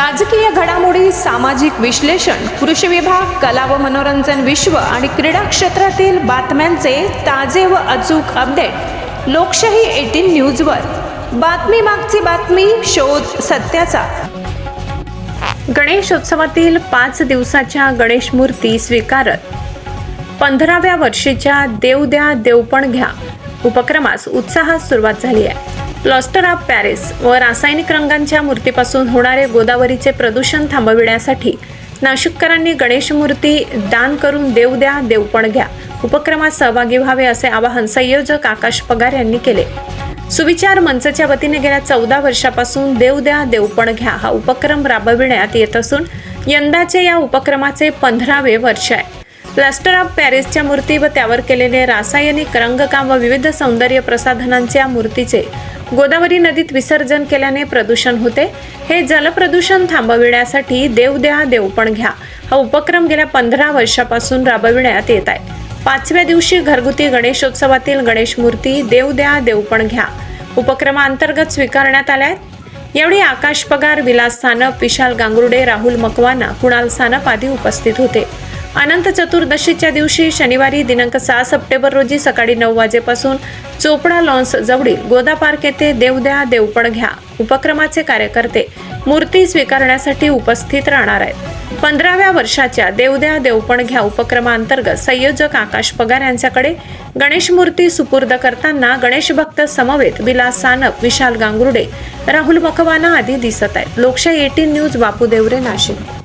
राजकीय घडामोडी सामाजिक विश्लेषण कृषी विभाग कला व मनोरंजन विश्व आणि क्रीडा क्षेत्रातील बातम्यांचे ताजे व अचूक अपडेट लोकशाही एटीन न्यूजवर. बातमी मागची बातमी शोध सत्याचा. गणेशोत्सवातील पाच दिवसाच्या गणेश मूर्ती स्वीकारत. पंधराव्या वर्षीच्या देव द्या देवपण घ्या. उपक्रमास उत्साहात सुरुवात झाली आहे. प्लॉस्टर ऑफ पॅरिस व रासायनिक रंगांच्या मूर्तीपासून होणारे गोदावरीचे प्रदूषण थांबविण्यासाठी नाशिककरांनी गणेश मूर्ती दान करून देव द्या देवपण घ्या. उपक्रमात सहभागी व्हावे असे आवाहन संयोजक आकाश पगार यांनी केले. सुविचार मंचच्या वतीने गेल्या चौदा वर्षापासून देव द्या देवपण घ्या हा उपक्रम राबविण्यात येत असून यंदाचे या उपक्रमाचे पंधरावे वर्ष आहे. प्लास्टर ऑफ पॅरिसच्या मूर्ती व त्यावर केलेले रासायनिक रंगकाम व विविध सौंदर्य प्रसाधनांच्या मूर्तीचे गोदावरी नदीत विसर्जन केल्याने प्रदूषण होते. हे जलप्रदूषण थांबविण्यासाठी देव द्या देवपण घ्या. हा उपक्रम गेल्या पंधरा वर्षापासून राबविण्यात येत आहे. पाचव्या दिवशी घरगुती गणेशोत्सवातील गणेश मूर्ती देव द्या देवपण घ्या. उपक्रमाअंतर्गत स्वीकारण्यात आल्या आहेत. यावेळी आकाश पगार विलास सानप विशाल गांगुर्डे राहुल मकवाना कुणाल सानप आदी उपस्थित होते. अनंत चतुर्दशीच्या दिवशी शनिवारी दिनांक सहा सप्टेंबर रोजी सकाळी नऊ वाजेपासून चोपडा लॉन्स जवळील गोदा पार्क येथे देव द्या देवपण घ्या उपक्रमाचे कार्यकर्ते मूर्ती स्वीकारण्यासाठी उपस्थित राहणार आहेत. पंधराव्या वर्षाच्या देवद्या देवपण घ्या उपक्रमाअंतर्गत संयोजक आकाश पगार यांच्याकडे गणेश मूर्ती सुपूर्द करताना गणेश भक्त समवेत विलास सानप विशाल गांगुर्डे राहुल मखवाना आदी दिसत आहेत. Lokshahi eighteen news Bapu Deore Nashik.